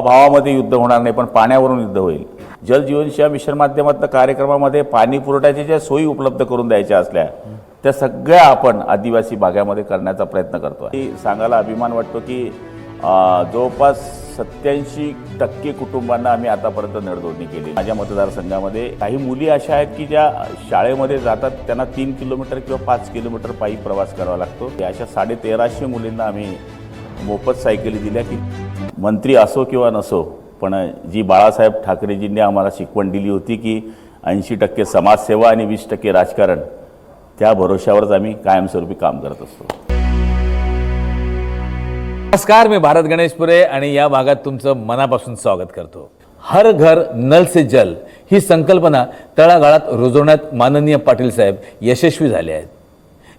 भावाभावामध्ये युद्ध होणार नाही पण पाण्यावरून युद्ध होईल. जल जीवनशिया मिशन माध्यमातल्या कार्यक्रमामध्ये पाणी पुरवठ्याच्या ज्या सोयी उपलब्ध करून द्यायच्या असल्या त्या सगळ्या आपण आदिवासी भागामध्ये करण्याचा प्रयत्न करतो आहे सांगायला अभिमान वाटतो की जवळपास सत्याऐंशी टक्के कुटुंबांना आम्ही आतापर्यंत नळजोडणी केली. माझ्या मतदारसंघामध्ये काही मुली अशा आहेत की ज्या शाळेमध्ये जातात त्यांना तीन किलोमीटर किंवा पाच किलोमीटर पायी प्रवास करावा लागतो. अशा साडे तेराशे मुलींना आम्ही मोफत सायकली दिल्या की मंत्री असो किंवा नसो पण जी बाळासाहेब ठाकरेजींनी आम्हाला शिकवण दिली होती की ऐंशी टक्के समाजसेवा आणि वीस टक्के राजकारण त्या भरोश्यावरच आम्ही कायमस्वरूपी काम करत असतो. नमस्कार मी भारत गणेशपुरे आणि या भागात तुमचं मनापासून स्वागत करतो. हर घर नल से जल ही संकल्पना तळागाळात रुजवण्यात माननीय पाटील साहेब यशस्वी झाले आहेत.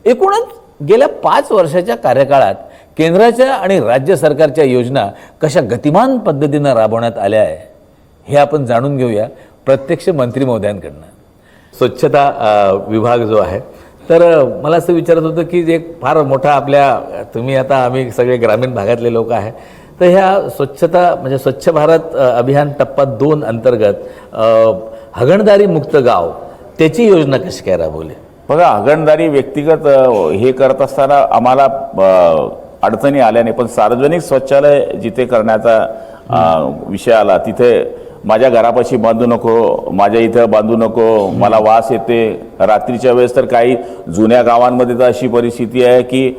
एकूणच गेल्या पाच वर्षाच्या कार्यकाळात केंद्राच्या आणि राज्य सरकारच्या योजना कशा गतिमान पद्धतीनं राबवण्यात आल्या आहे हे आपण जाणून घेऊया प्रत्यक्ष मंत्री महोदयांकडनं. स्वच्छता विभाग जो आहे तर मला असं विचारत होतं की एक फार मोठा आपल्या तुम्ही आता आम्ही सगळे ग्रामीण भागातले लोक आहे तर ह्या स्वच्छता म्हणजे स्वच्छ भारत अभियान टप्पा दोन अंतर्गत हगणदारी मुक्त गाव त्याची योजना कशी काय राबवली? बघा हगणदारी व्यक्तिगत हे करत असताना आम्हाला अडचणी आल्या नाही पण सार्वजनिक शौचालय जिथे करण्याचा विषय आला तिथे माझ्या घरापाशी बांधू नको माझ्या इथं बांधू नको मला वास येते. रात्रीच्या वेळेस तर काही जुन्या गावांमध्ये तर अशी परिस्थिती आहे की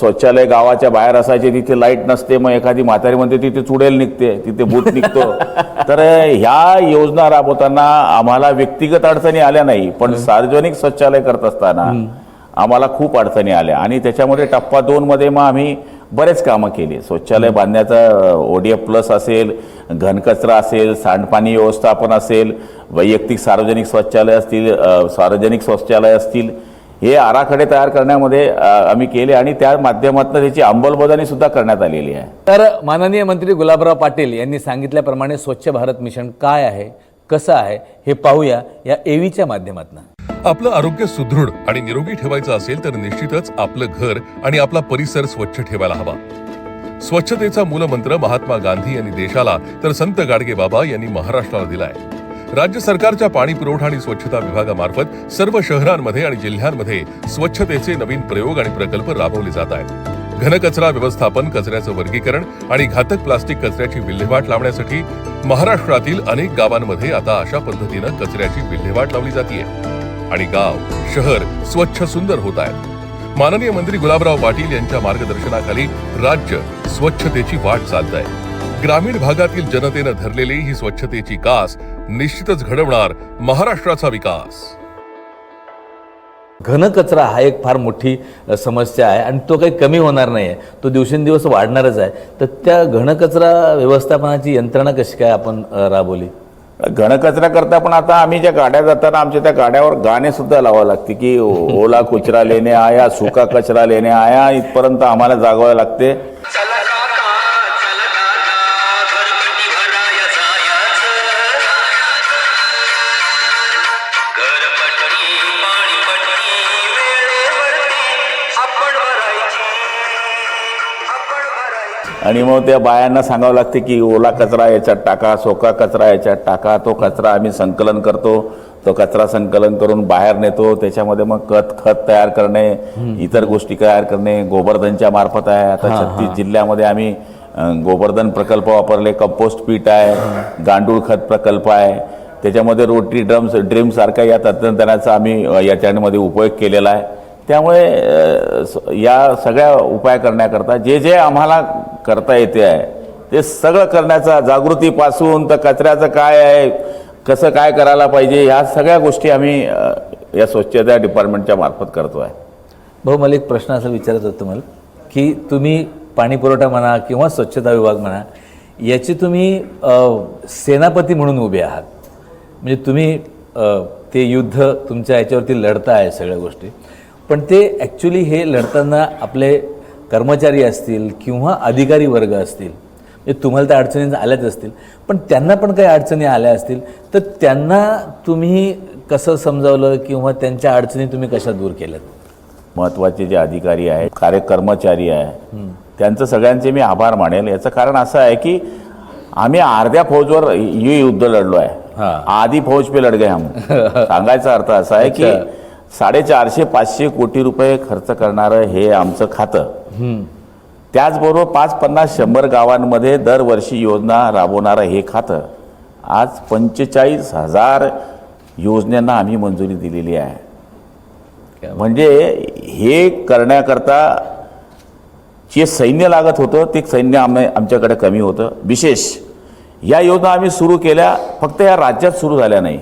शौचालय गावाच्या बाहेर असायचे तिथे लाइट नसते मग एखादी म्हातारी म्हणते तिथे चुडेल निघते तिथे भूत निघतो. तर ह्या योजना राबवताना आम्हाला व्यक्तिगत अडचणी आल्या नाही पण सार्वजनिक शौचालय करत असताना आम्हाला खूप अडचणी आल्या. आणि त्याच्यामध्ये टप्पा दोनमध्ये मग आम्ही बरेच कामं केली. शौचालय बांधण्याचा ओडीएफ प्लस असेल घनकचरा असेल सांडपाणी व्यवस्थापन असेल वैयक्तिक सार्वजनिक स्वच्छालय असतील सार्वजनिक शौचालय असतील हे आराखडे तयार करण्यामध्ये आम्ही केले आणि त्या माध्यमातून त्याची अंमलबजावणी सुद्धा करण्यात आलेली आहे. तर माननीय मंत्री गुलाबराव पाटील यांनी सांगितल्याप्रमाणे स्वच्छ भारत मिशन काय आहे कसं आहे हे पाहूया या एव्हीच्या माध्यमातून. आपलं आरोग्य सुदृढ आणि निरोगी ठेवायचं असेल तर निश्चितच आपलं घर आणि आपला परिसर स्वच्छ ठेवायला हवा. स्वच्छतेचा मूलमंत्र महात्मा गांधी यांनी देशाला तर संत गाडगे बाबा यांनी महाराष्ट्राला दिलाय. राज्य सरकारच्या पाणी पुरवठा आणि स्वच्छता विभागामार्फत सर्व शहरांमध्ये आणि जिल्ह्यांमध्ये स्वच्छतेचे नवीन प्रयोग आणि प्रकल्प राबवले जात आहेत. घनकचरा व्यवस्थापन कचऱ्याचं वर्गीकरण आणि घातक प्लास्टिक कचऱ्याची विल्हेवाट लावण्यासाठी महाराष्ट्रातील अनेक गावांमध्ये आता अशा पद्धतीनं कचऱ्याची विल्हेवाट लावली जाते आणि गाव शहर स्वच्छ सुंदर होत आहेत. माननीय मंत्री गुलाबराव पाटील यांच्या मार्गदर्शनाखाली राज्य स्वच्छतेची वाट चालत आहे ग्रामीण भागातील जनतेनं धरलेली ही स्वच्छतेची कास निश्चितच घडवणार महाराष्ट्राचा विकास. घनकचरा हा एक फार मोठी समस्या आहे आणि तो काही कमी होणार नाही आहे तो दिवसेंदिवस वाढणारच आहे. तर त्या घनकचरा व्यवस्थापनाची यंत्रणा कशी काय आपण राबवली? घनकचरा करता पण आता आम्ही ज्या गाड्या जाताना आमच्या त्या गाड्यावर गाणे सुद्धा लावावं लागते की ओला कचरा लेणे आया सुका कचरा लेणे आया इथपर्यंत आम्हाला जागवावं लागते. आणि मग त्या बायांना सांगावं लागते की ओला कचरा याच्यात टाका सोका कचरा याच्यात टाका तो कचरा आम्ही संकलन करतो. तो कचरा संकलन करून बाहेर नेतो त्याच्यामध्ये मग खत खत तयार करणे इतर गोष्टी तयार करणे गोवर्धनच्या मार्फत आहे आता छत्तीस जिल्ह्यामध्ये आम्ही गोवर्धन प्रकल्प वापरले कंपोस्ट पीठ आहे गांडूळ खत प्रकल्प आहे. त्याच्यामध्ये रोटरी ड्रम्स ड्रीम सारखा या तंत्रज्ञानाचा आम्ही याच्यामध्ये उपयोग केलेला आहे. त्यामुळे या सगळ्या उपाय करण्याकरता जे जे आम्हाला करता येते आहे ते सगळं करण्याचा जागृतीपासून तर कचऱ्याचं काय आहे कसं काय करायला पाहिजे ह्या सगळ्या गोष्टी आम्ही या स्वच्छता डिपार्टमेंटच्या मार्फत करतो आहे. भाऊ मला एक प्रश्न असा विचारत होतो तुम्हाला की तुम्ही पाणीपुरवठा म्हणा किंवा स्वच्छता विभाग म्हणा याची तुम्ही सेनापती म्हणून उभे आहात. म्हणजे तुम्ही ते युद्ध तुमच्या याच्यावरती लढता आहे सगळ्या गोष्टी. पण ते ॲक्च्युली हे लढताना आपले कर्मचारी असतील किंवा अधिकारी वर्ग असतील. म्हणजे तुम्हाला त्या अडचणी आल्याच असतील. पण त्यांना पण काही अडचणी आल्या असतील तर त्यांना तुम्ही कसं समजावलं किंवा त्यांच्या अडचणी तुम्ही कशा दूर केल्यात? महत्त्वाचे जे अधिकारी आहेत कार्य कर्मचारी आहे त्यांचं सगळ्यांचे मी आभार मानेल. याचं कारण असं आहे की आम्ही अर्ध्या फौजवर ये युद्ध लढलो आहे हा. आधी फौज पे लढ गए हम. सांगायचा अर्थ असा आहे की. साडेचारशे पाचशे कोटी रुपये खर्च करणारं हे आमचं खातं. त्याचबरोबर पाच पन्नास शंभर गावांमध्ये दरवर्षी योजना राबवणारं हे खातं आज पंचेचाळीस हजार योजनांना आम्ही मंजुरी दिलेली आहे. म्हणजे हे करण्याकरता जे सैन्य लागत होतं ते सैन्य आम आमच्याकडे कमी होतं. विशेष या योजना आम्ही सुरू केल्या फक्त या राज्यात सुरू झाल्या नाही.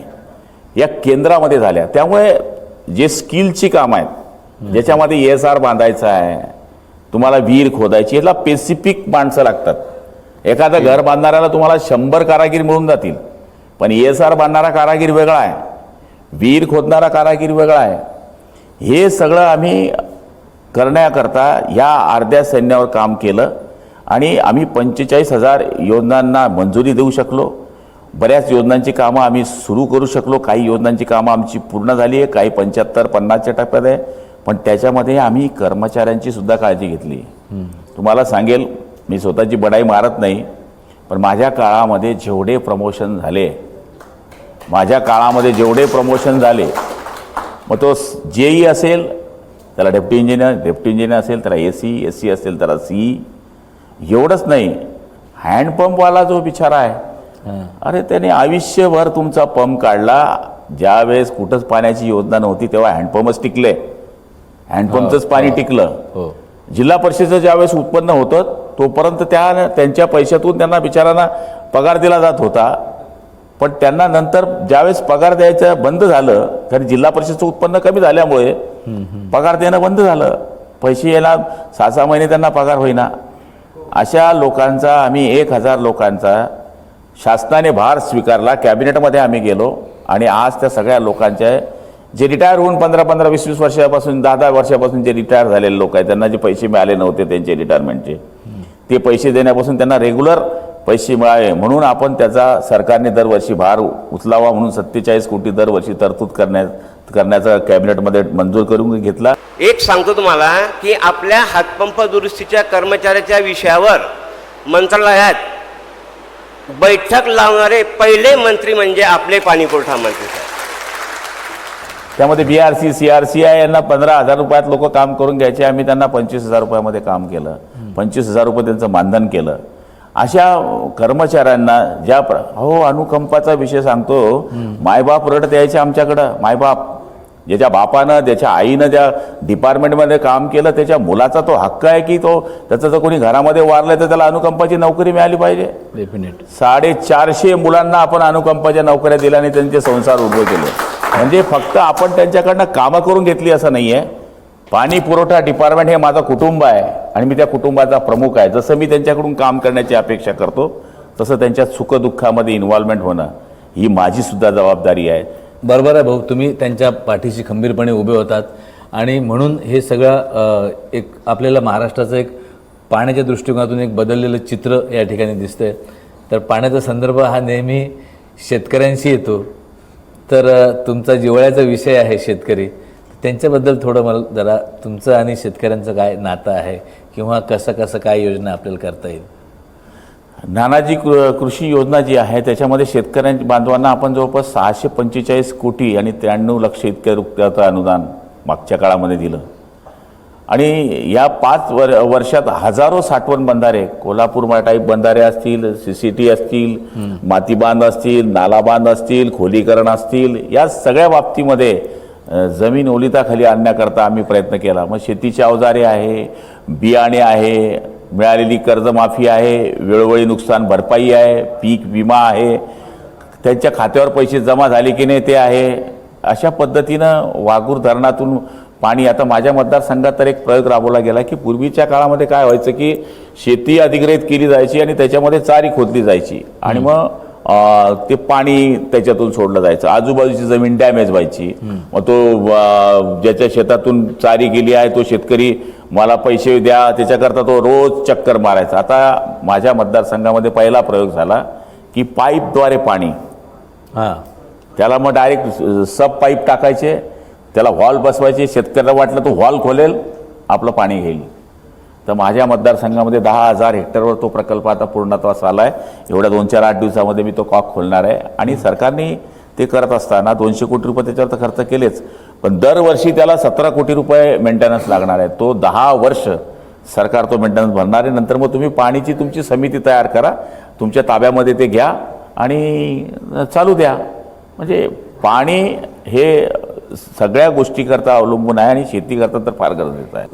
या केंद्रामध्ये झाल्या. त्यामुळे जे स्किलची कामं आहेत ज्याच्यामध्ये एस आर बांधायचं आहे तुम्हाला विहीर खोदायची याला स्पेसिफिक माणसं लागतात. एखादं घर बांधणाऱ्याला तुम्हाला शंभर कारागीर मिळून जातील पण एस आर बांधणारा कारागीर वेगळा आहे विहीर खोदणारा कारागीर वेगळा आहे. हे सगळं आम्ही करण्याकरता या अर्ध्या सैन्यावर काम केलं आणि आम्ही पंचेचाळीस हजार योजनांना मंजुरी देऊ शकलो. बऱ्याच योजनांची कामं आम्ही सुरू करू शकलो. काही योजनांची कामं आमची पूर्ण झाली आहे. काही पंच्याहत्तर पन्नासच्या टप्प्यात आहे. पण त्याच्यामध्ये आम्ही कर्मचाऱ्यांची सुद्धा काळजी घेतली. तुम्हाला सांगेल मी स्वतःची बडाई मारत नाही पण माझ्या काळामध्ये जेवढे प्रमोशन झाले माझ्या काळामध्ये जेवढे प्रमोशन झाले मग तो जेई असेल त्याला डेप्टी इंजिनियर डेप्टी इंजिनियर असेल त्याला ए सी एस सी असेल त्याला सी एवढंच नाही. हँडपंपवाला जो बिचारा आहे अरे त्याने आयुष्यभर तुमचा पंप काढला. ज्यावेळेस कुठंच पाण्याची योजना नव्हती तेव्हा हँडपंपच टिकले. हँडपंपचंच पाणी टिकलं. हो. जिल्हा परिषदेचं ज्यावेळेस उत्पन्न होतं तोपर्यंत त्या त्यांच्या पैशातून त्यांना बिचारांना पगार दिला जात होता. पण त्यांना नंतर ज्यावेळेस पगार द्यायचं बंद झालं कारण जिल्हा परिषदचं उत्पन्न कमी झाल्यामुळे पगार देणं बंद झालं. पैसे यायला सहा सहा महिने त्यांना पगार होईना. अशा लोकांचा आम्ही एक हजार लोकांचा शासनाने भार स्वीकारला. कॅबिनेटमध्ये आम्ही गेलो आणि आज त्या सगळ्या लोकांच्या जे रिटायर होऊन पंधरा पंधरा वीस वीस वर्षापासून दहा दहा वर्षापासून जे रिटायर झालेले लोक आहेत त्यांना जे पैसे मिळाले नव्हते त्यांचे रिटायरमेंटचे ते पैसे देण्यापासून त्यांना रेग्युलर पैसे मिळावे म्हणून आपण त्याचा सरकारने दरवर्षी भार उचलावा म्हणून सत्तेचाळीस कोटी दरवर्षी तरतूद करण्यात करण्याचा कॅबिनेटमध्ये मंजूर करून घेतला. एक सांगतो तुम्हाला की आपल्या हातपंप दुरुस्तीच्या कर्मचाऱ्याच्या विषयावर मंत्रालयात बैठक लावणारे पहिले मंत्री म्हणजे आपले पाणी पुरवठा मंत्री त्यामध्ये B R C C R C I यांना पंधरा हजार रुपयात लोक काम करून घ्यायचे. आम्ही त्यांना पंचवीस हजार रुपयामध्ये काम केलं. पंचवीस हजार रुपये त्यांचं मानधन केलं. अशा कर्मचाऱ्यांना ज्या प्र हो अनुकंपाचा विषय सांगतो. मायबाप रडत यायचे आमच्याकडं. मायबाप. ज्याच्या बापानं ज्याच्या आईनं ज्या डिपार्टमेंटमध्ये काम केलं त्याच्या मुलाचा तो हक्क आहे की तो त्याचं जर कोणी घरामध्ये वारलं तर त्याला अनुकंपाची नोकरी मिळाली पाहिजे. डेफिनेट साडेचारशे मुलांना आपण अनुकंपाच्या नोकऱ्या दिल्या आणि त्यांचे संसार उभे केले. म्हणजे फक्त आपण त्यांच्याकडनं कामं करून घेतली असं नाही आहे पाणी पुरवठा डिपार्टमेंट हे माझं कुटुंब आहे आणि मी त्या कुटुंबाचा प्रमुख आहे. जसं मी त्यांच्याकडून काम करण्याची अपेक्षा करतो तसं त्यांच्या सुखदुःखामध्ये इन्व्हॉल्वमेंट होणं ही माझी सुद्धा जबाबदारी आहे. बरोबर आहे भाऊ तुम्ही त्यांच्या पाठीशी खंबीरपणे उभे होतात. आणि म्हणून हे सगळं एक आपल्याला महाराष्ट्राचं एक पाण्याच्या दृष्टिकोनातून एक बदललेलं चित्र या ठिकाणी दिसतंय. तर पाण्याचा संदर्भ हा नेहमी शेतकऱ्यांशी येतो. तर तुमचा जिव्हाळ्याचा विषय आहे शेतकरी. त्यांच्याबद्दल थोडं मला जरा तुमचं आणि शेतकऱ्यांचं काय नातं आहे? किंवा कसं कसं काय योजना आपल्याला करता येईल? नानाजी कृ कृषी योजना जी आहे त्याच्यामध्ये शेतकऱ्यांच्या बांधवांना आपण जवळपास सहाशे पंचेचाळीस कोटी आणि त्र्याण्णव लक्ष इतक्या रुपयाचं अनुदान मागच्या काळामध्ये दिलं. आणि या पाच वर वर्षात हजारो साठवण बंधारे कोल्हापूर टाईप बंधारे असतील सी सी टी असतील मातीबांध असतील नालाबांध असतील खोलीकरण असतील या सगळ्या बाबतीमध्ये जमीन ओलिताखाली आणण्याकरता आम्ही प्रयत्न केला. मग शेतीची अवजारे आहे बियाणे आहे मिळालेली कर्जमाफी आहे वेळोवेळी नुकसान भरपाई आहे पीक विमा आहे त्यांच्या खात्यावर पैसे जमा झाले की नाही ते आहे. अशा पद्धतीनं वाघूर धरणातून पाणी आता माझ्या मतदारसंघात तर एक प्रयोग राबवला गेला की पूर्वीच्या काळामध्ये काय व्हायचं की शेती अधिग्रहित केली जायची आणि त्याच्यामध्ये चारी खोदली जायची. आणि मग ते पाणी त्याच्यातून सोडलं जायचं. आजूबाजूची जमीन डॅमेज व्हायची. मग तो ज्याच्या शेतातून चारी गेली आहे तो शेतकरी मला पैसे द्या त्याच्याकरता तो रोज चक्कर मारायचा. आता माझ्या मतदारसंघामध्ये पहिला प्रयोग झाला की पाईपद्वारे पाणी. हां. त्याला मग डायरेक्ट सब पाईप टाकायचे त्याला व्हॉल बसवायचे शेतकऱ्याला वाटलं तो व्हॉल खोलेल आपलं पाणी घेईल. तर माझ्या मतदारसंघामध्ये दहा हजार हेक्टरवर तो प्रकल्प आता पूर्णत्वास आला आहे एवढ्या दोन चार आठ दिवसामध्ये मी तो कॉक खोलणार आहे. आणि सरकारने ते करत असताना दोनशे कोटी रुपये त्याच्यावर तर खर्च केलेच. पण दरवर्षी त्याला सतरा कोटी रुपये मेंटेनन्स लागणार आहे. तो दहा वर्ष सरकार तो मेंटेनन्स भरणार आहे. नंतर मग तुम्ही पाणीची तुमची समिती तयार करा. तुमच्या ताब्यामध्ये ते घ्या आणि चालू द्या. म्हणजे पाणी हे सगळ्या गोष्टीकरता अवलंबून आहे आणि शेतीकरता तर फार गरजेचं आहे.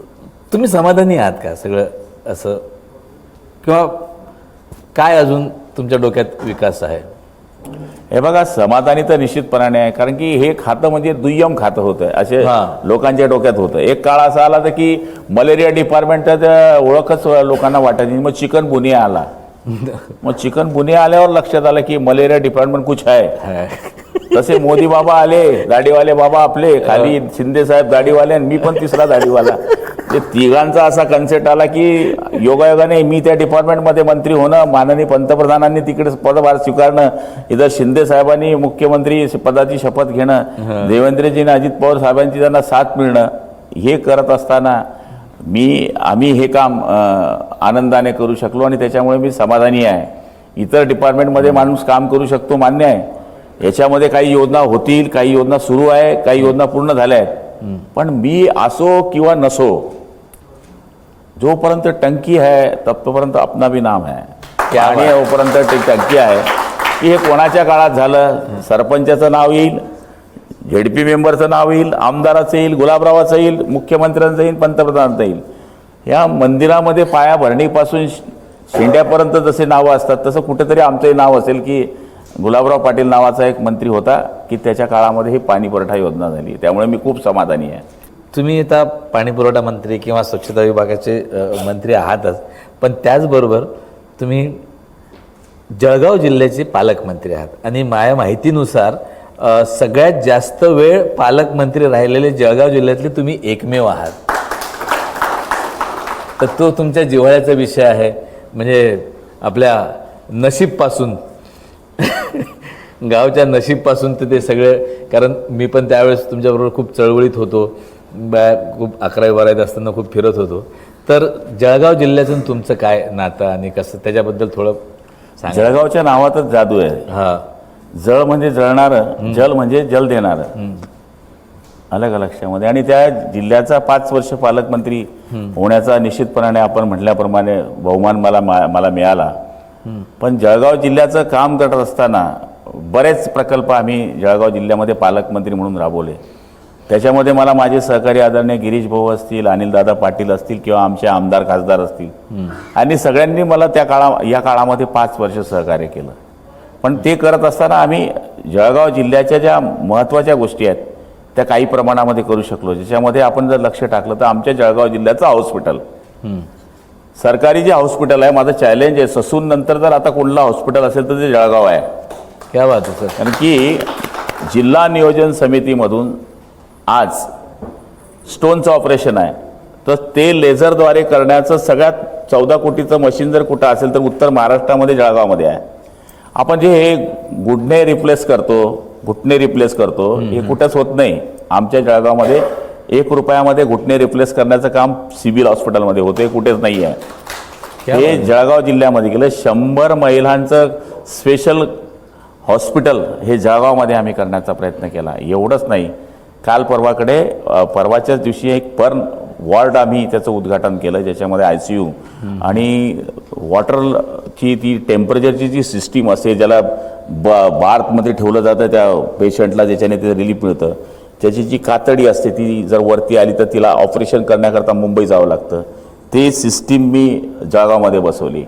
तुम्ही समाधानी आहात का सगळं असं? किंवा काय अजून तुमच्या डोक्यात विकास आहे? हे बघा समाधानी तर निश्चितपणाने आहे कारण की हे खातं म्हणजे दुय्यम खातं होतं असे हां. लोकांच्या डोक्यात होतं. एक काळ असा आला तर की मलेरिया डिपार्टमेंट ओळखच लोकांना वाटायची मग चिकन बुनिया आला. मग चिकन बुनिया आल्यावर लक्षात आलं की मलेरिया डिपार्टमेंट कुछ आहे? तसे मोदी बाबा आले दाढीवाले बाबा आपले खाली शिंदे साहेब दाढीवाले आणि मी पण तिसरा दाढीवाला ते तिघांचा असा कन्सेप्ट आला की योगायोगाने मी त्या डिपार्टमेंटमध्ये मंत्री होणं माननीय पंतप्रधानांनी तिकडे पदभार स्वीकारणं इथं शिंदे साहेबांनी मुख्यमंत्री पदाची शपथ घेणं देवेंद्रजीने अजित पवार साहेबांची त्यांना साथ मिळणं हे करत असताना मी आम्ही हे काम आनंदाने करू शकलो आणि त्याच्यामुळे मी समाधानी आहे. इतर डिपार्टमेंटमध्ये माणूस काम करू शकतो मान्य आहे. याच्यामध्ये काही योजना होतील काही योजना सुरू आहे काही योजना पूर्ण झाल्या आहेत. पण मी असो किंवा नसो जोपर्यंत टंकी आहे तोपर्यंत अपना भी नाम है. क्या आणि जोपर्यंत ती टंकी आहे की हे कोणाच्या काळात झालं? सरपंचाचं नाव येईल झेडपी मेंबरचं नाव येईल आमदाराचं येईल गुलाबरावाचं येईल मुख्यमंत्र्यांचं येईल पंतप्रधानांचं येईल. या मंदिरामध्ये पायाभरणीपासून शेंड्यापर्यंत जसे नावं असतात तसं कुठेतरी आमचंही नाव असेल की गुलाबराव पाटील नावाचा एक मंत्री होता की त्याच्या काळामध्ये ही पाणी पुरवठा योजना झाली. त्यामुळे मी खूप समाधानी आहे. तुम्ही आता पाणीपुरवठा मंत्री किंवा स्वच्छता विभागाचे मंत्री आहातच. पण त्याचबरोबर तुम्ही जळगाव जिल्ह्याचे पालकमंत्री आहात. आणि माझ्या माहितीनुसार सगळ्यात जास्त वेळ पालकमंत्री राहिलेले जळगाव जिल्ह्यातले तुम्ही एकमेव आहात. तर तो तुमच्या जिव्हाळ्याचा विषय आहे. म्हणजे आपल्या नशीबपासून गावच्या नशीबपासून तर ते सगळं कारण मी पण त्यावेळेस तुमच्याबरोबर खूप चळवळीत होतो. बा खूप अकरावी बारावीत असताना खूप फिरत होतो. तर जळगाव जिल्ह्यातून तुमचं काय नातं आणि कसं त्याच्याबद्दल थोडं जळगावच्या नावातच जादू आहे. हां. जळ म्हणजे जळणारं जल म्हणजे जल देणारं. आलं का लक्षामध्ये. आणि त्या जिल्ह्याचा पाच वर्ष पालकमंत्री होण्याचा निश्चितपणाने आपण म्हटल्याप्रमाणे बहुमान मला मला मिळाला. पण जळगाव जिल्ह्याचं काम करत असताना बरेच प्रकल्प आम्ही जळगाव जिल्ह्यामध्ये पालकमंत्री म्हणून राबवले. त्याच्यामध्ये मला माझे सहकारी आदरणीय गिरीश भाऊ असतील अनिलदादा पाटील असतील किंवा आमचे आमदार खासदार असतील. आणि सगळ्यांनी मला त्या काळा या काळामध्ये पाच वर्ष सहकार्य केलं. पण ते करत असताना आम्ही जळगाव जिल्ह्याच्या ज्या महत्त्वाच्या गोष्टी आहेत त्या काही प्रमाणामध्ये करू शकलो. ज्याच्यामध्ये आपण जर लक्ष टाकलं तर आमच्या जळगाव जिल्ह्याचं हॉस्पिटल. सरकारी जे हॉस्पिटल आहे माझं चॅलेंज आहे. ससून नंतर जर आता कुठलं हॉस्पिटल असेल तर ते जळगाव आहे. क्या बात आहे सर. कारण की जिल्हा नियोजन समितीमधून आज स्टोनचं ऑपरेशन आहे. तर ते लेझरद्वारे करण्याचं सगळ्यात चौदा कोटीचं मशीन जर कुठं असेल तर उत्तर महाराष्ट्रामध्ये जळगावमध्ये आहे. आपण जे हे गुडणे रिप्लेस करतो घुटणे रिप्लेस करतो हे कुठंच होत नाही. आमच्या जळगावमध्ये एक रुपयामध्ये घुटणे रिप्लेस करण्याचं काम सिव्हिल हॉस्पिटलमध्ये होते कुठेच नाही आहे हे जळगाव जिल्ह्यामध्ये गेलं शंभर महिलांचं स्पेशल हॉस्पिटल हे जळगावमध्ये आम्ही करण्याचा प्रयत्न केला. एवढंच नाही. काल परवाकडे परवाच्याच दिवशी एक पर वॉर्ड आम्ही त्याचं उद्घाटन केलं ज्याच्यामध्ये आय सी यू आणि वॉटरची ती टेम्परेचरची जी सिस्टीम असते ज्याला ब बार्थमध्ये ठेवलं जातं त्या पेशंटला ज्याच्याने ते रिलीफ मिळतं त्याची जी कातडी असते ती जर वरती आली तर तिला ऑपरेशन करण्याकरता मुंबई जावं लागतं. ते सिस्टीम मी जळगावमध्ये बसवली.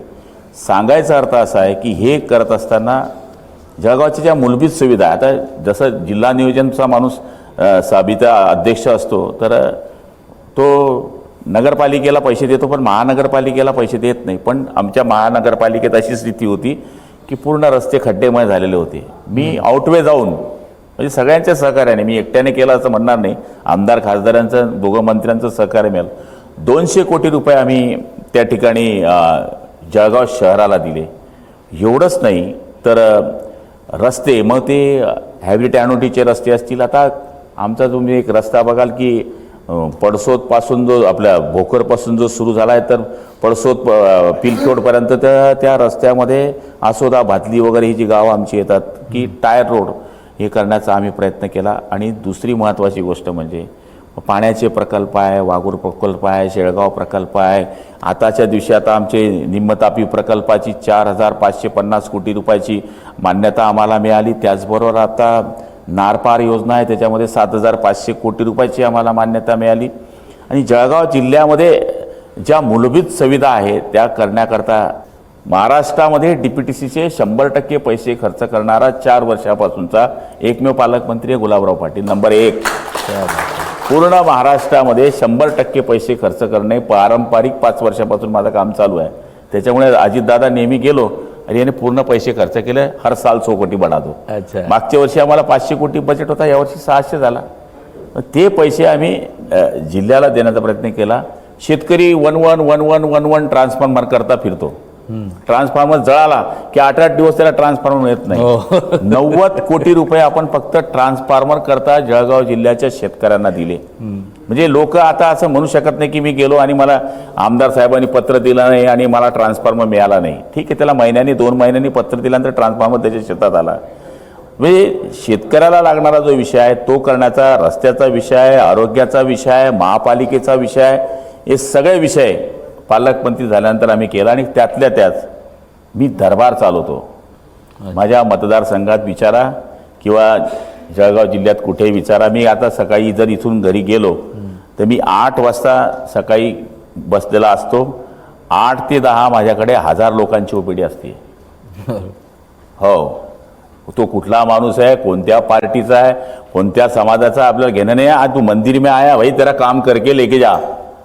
सांगायचा अर्थ असा आहे की हे करत असताना जळगावच्या ज्या मूलभूत सुविधा आहे, आता जसं जिल्हा नियोजनचा माणूस साबिता अध्यक्ष असतो तर तो नगरपालिकेला पैसे देतो पण महानगरपालिकेला पैसे देत नाही. पण आमच्या महानगरपालिकेत अशी स्थिती होती की पूर्ण रस्ते खड्डेमय झालेले होते. मी आउटवे जाऊन म्हणजे सगळ्यांच्या सहकार्याने मी एकट्याने केलं असं म्हणणार नाही. आमदार खासदारांचं दोघं मंत्र्यांचं सहकार्य मिळालं. दोनशे कोटी रुपये आम्ही त्या ठिकाणी जळगाव शहराला दिले. एवढंच नाही तर रस्ते मग ते हॅबिट ॲनोटीचे रस्ते असतील. आता आमचा तुम्ही एक रस्ता बघाल की पडसोदपासून जो आपल्या भोकरपासून जो सुरू झाला आहे तर पडसोद अं, पिलखोडपर्यंत त्या त्या रस्त्यामध्ये आसोदा भातली वगैरे ही जी गावं आमची येतात की टायर रोड. हे करण्याचा आम्ही प्रयत्न केला. आणि दुसरी महत्त्वाची गोष्ट म्हणजे पाण्याचे प्रकल्प आहे वाघूर प्रकल्प आहे शेळगाव प्रकल्प आहे. आताच्या दिवशी आता आमचे निम्मतापी प्रकल्पाची चार हजार पाचशे पन्नास कोटी रुपयाची मान्यता आम्हाला मिळाली. त्याचबरोबर आता नारपार योजना आहे त्याच्यामध्ये सात हजार पाचशे कोटी रुपयाची आम्हाला मान्यता मिळाली. आणि जळगाव जिल्ह्यामध्ये ज्या मूलभूत सुविधा आहेत त्या करण्याकरता महाराष्ट्रामध्ये डी पी टी सीचे शंभर टक्के पैसे खर्च करणारा चार वर्षापासूनचा एकमेव पालकमंत्री आहे गुलाबराव पाटील नंबर एक. पूर्ण महाराष्ट्रामध्ये शंभर टक्के पैसे खर्च करणे पारंपरिक पाच वर्षापासून माझं काम चालू आहे. त्याच्यामुळे अजितदादा नेहमी गेलो आणि याने पूर्ण पैसे खर्च केले. हर साल सो कोटी बढातो अच्छा. मागच्या वर्षी आम्हाला पाचशे कोटी बजेट होता यावर्षी सहाशे झाला. ते पैसे आम्ही जिल्ह्याला देण्याचा प्रयत्न केला. शेतकरी one one one one one one transformer करता फिरतो. ट्रान्सफॉर्मर जळाला की आठ आठ दिवस त्याला ट्रान्सफॉर्मर येत नाही. नव्वद कोटी रुपये आपण फक्त ट्रान्सफॉर्मर करता जळगाव जिल्ह्याच्या शेतकऱ्यांना दिले. म्हणजे लोक आता असं म्हणू शकत नाही की मी गेलो आणि मला आमदार साहेबांनी पत्र दिलं नाही आणि मला ट्रान्सफॉर्मर मिळाला नाही. ठीक आहे त्याला महिन्यानी दोन महिन्यांनी पत्र दिल्यानंतर ट्रान्सफॉर्मर त्याच्या शेतात आला. म्हणजे शेतकऱ्याला लागणारा जो विषय आहे तो करण्याचा रस्त्याचा विषय आहे आरोग्याचा विषय आहे महापालिकेचा विषय आहे हे सगळे विषय पालकमंत्री झाल्यानंतर आम्ही केला आणि त्यातल्या त्यात मी दरबार चालवतो. माझ्या मतदारसंघात विचारा किंवा जळगाव जिल्ह्यात कुठेही विचारा. मी आता सकाळी जर इथून घरी गेलो तर मी आठ वाजता सकाळी बसलेला असतो. आठ ते दहा माझ्याकडे हजार लोकांची ओपीडी असते. हो. तो कुठला माणूस आहे कोणत्या पार्टीचा आहे कोणत्या समाजाचा आपल्याला घेणं नाही. आज तू मंदिर में आया भाई तेरा काम करके लेके जा.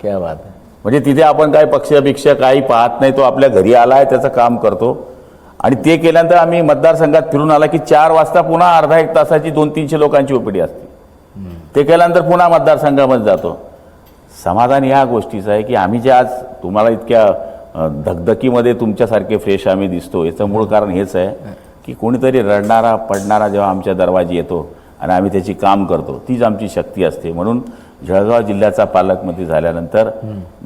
क्या बात आहे म्हणजे तिथे आपण काय पक्षापेक्षा काही पाहत नाही तो आपल्या घरी आला आहे त्याचं काम करतो. आणि ते केल्यानंतर आम्ही मतदारसंघात फिरून आला की चार वाजता पुन्हा अर्धा एक तासाची दोन तीनशे लोकांची ओपीडी असते. ते केल्यानंतर पुन्हा मतदारसंघामध्ये जातो. समाधान या गोष्टीचं आहे की आम्ही जे आज तुम्हाला इतक्या धकधकीमध्ये धगधकीमध्ये तुमच्यासारखे फ्रेश आम्ही दिसतो याचं मूळ कारण हेच आहे की कोणीतरी रडणारा पडणारा जेव्हा आमच्या दरवाजी येतो आणि आम्ही त्याची काम करतो तीच आमची शक्ती असते. म्हणून जळगाव जिल्ह्याचा पालकमंत्री झाल्यानंतर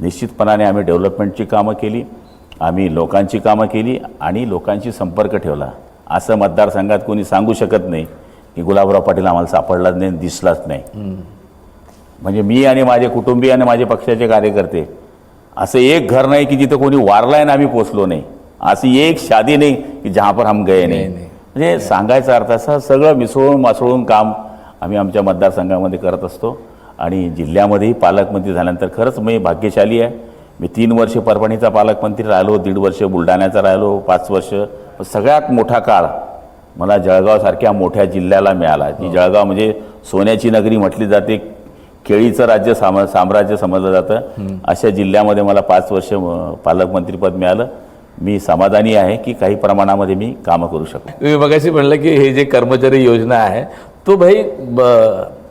निश्चितपणाने आम्ही डेव्हलपमेंटची कामं केली. आम्ही लोकांची कामं केली आणि लोकांशी संपर्क ठेवला. असं मतदारसंघात कोणी सांगू शकत नाही की गुलाबराव पाटील आम्हाला सापडलाच नाही दिसलाच नाही. म्हणजे मी आणि माझे कुटुंबीय आणि माझे पक्षाचे कार्यकर्ते असं एक घर नाही की जिथं कोणी वारलाय ना आम्ही पोचलो नाही. अशी एक शादी नाही की जहाँ पर हम गए नाही. नाही. म्हणजे सांगायचा अर्थ असा सगळं मिसळून मासळून काम आम्ही आमच्या मतदारसंघामध्ये करत असतो. आणि जिल्ह्यामध्येही पालकमंत्री झाल्यानंतर खरंच मी भाग्यशाली आहे. मी तीन वर्ष परभणीचा पालकमंत्री राहिलो दीड वर्ष बुलढाण्याचा राहिलो पाच वर्ष सगळ्यात मोठा काळ मला जळगावसारख्या मोठ्या जिल्ह्याला मिळाला. जी जळगाव म्हणजे सोन्याची नगरी म्हटली जाते केळीचं राज्य साम साम्राज्य समजलं जातं. अशा जिल्ह्यामध्ये मला पाच वर्ष पालकमंत्रीपद मिळालं. मी समाधानी आहे की काही प्रमाणामध्ये मी कामं करू शकतो तुम्ही मगाशी म्हणलं की हे जे कर्मचारी योजना आहे तो भाई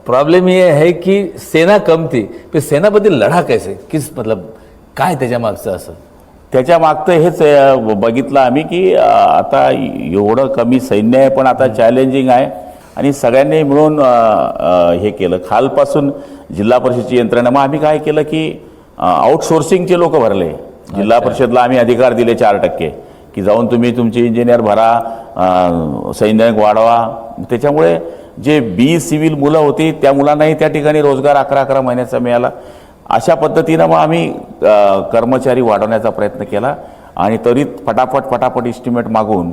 प्रॉब्लेम ये है कि सेना कम थी सेनापती लढा कैसे? किस मतलब काय त्याच्या मागचं असं? त्याच्या मागचं हेच बघितलं आम्ही की आता एवढं कमी सैन्य आहे पण आता चॅलेंजिंग आहे. आणि सगळ्यांनी मिळून हे केलं. खालपासून जिल्हा परिषदची यंत्रणा मग आम्ही काय केलं की आउटसोर्सिंगचे लोक भरले. जिल्हा परिषदला आम्ही अधिकार दिले चार टक्के. की जाऊन तुम्ही तुमचे इंजिनियर भरा अं, सैनिक वाढवा. त्याच्यामुळे जे बी सिव्हिल मुलं होती त्या मुलांनाही त्या ठिकाणी रोजगार अकरा अकरा महिन्याचा मिळाला. अशा पद्धतीनं मग आम्ही कर्मचारी वाढवण्याचा प्रयत्न केला आणि त्वरित फटाफट फटाफट इस्टिमेट मागून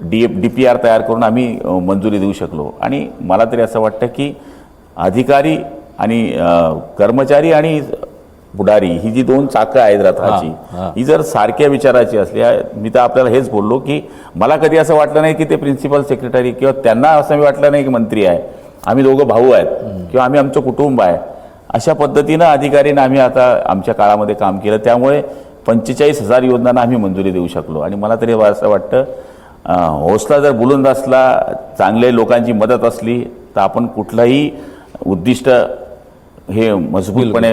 डी डी पी आर तयार करून आम्ही मंजुरी देऊ शकलो. आणि मला तरी असं वाटतं की अधिकारी आणि कर्मचारी आणि पुढारी ही जी दोन चाकं आहेत रथाची हा. जर सारख्या विचाराची असली मी तर आपल्याला हेच बोललो की मला कधी असं वाटलं नाही की ते प्रिन्सिपल सेक्रेटरी किंवा त्यांना असं मी वाटलं नाही की मंत्री आहे. आम्ही दोघं भाऊ आहेत किंवा आम्ही आमचं कुटुंब आहे. अशा पद्धतीनं अधिकारीनं आम्ही आता आमच्या काळामध्ये काम केलं. त्यामुळे पंचेचाळीस हजार योजनांना आम्ही मंजुरी देऊ शकलो. आणि मला तरी असं वाटतं हौसला जर बुलंद असला चांगले लोकांची मदत असली तर आपण कुठलंही उद्दिष्ट हे मजबूतपणे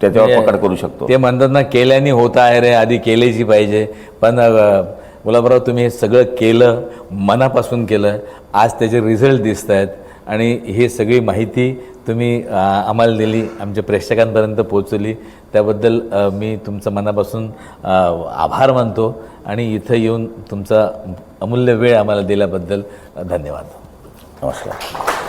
त्याच्यावर म्हणजे पकड करू शकतो. ते म्हणतात ना केल्याने होता आहे रे आधी केलेची पाहिजे. पण गुलाबराव तुम्ही हे सगळं केलं मनापासून केलं आज त्याचे रिझल्ट दिसत आहेत आणि ही सगळी माहिती तुम्ही आम्हाला दिली आमच्या प्रेक्षकांपर्यंत पोहोचवली. त्याबद्दल मी तुमचं मनापासून आभार मानतो. आणि इथं येऊन तुमचा अमूल्य वेळ आम्हाला दिल्याबद्दल धन्यवाद. नमस्कार.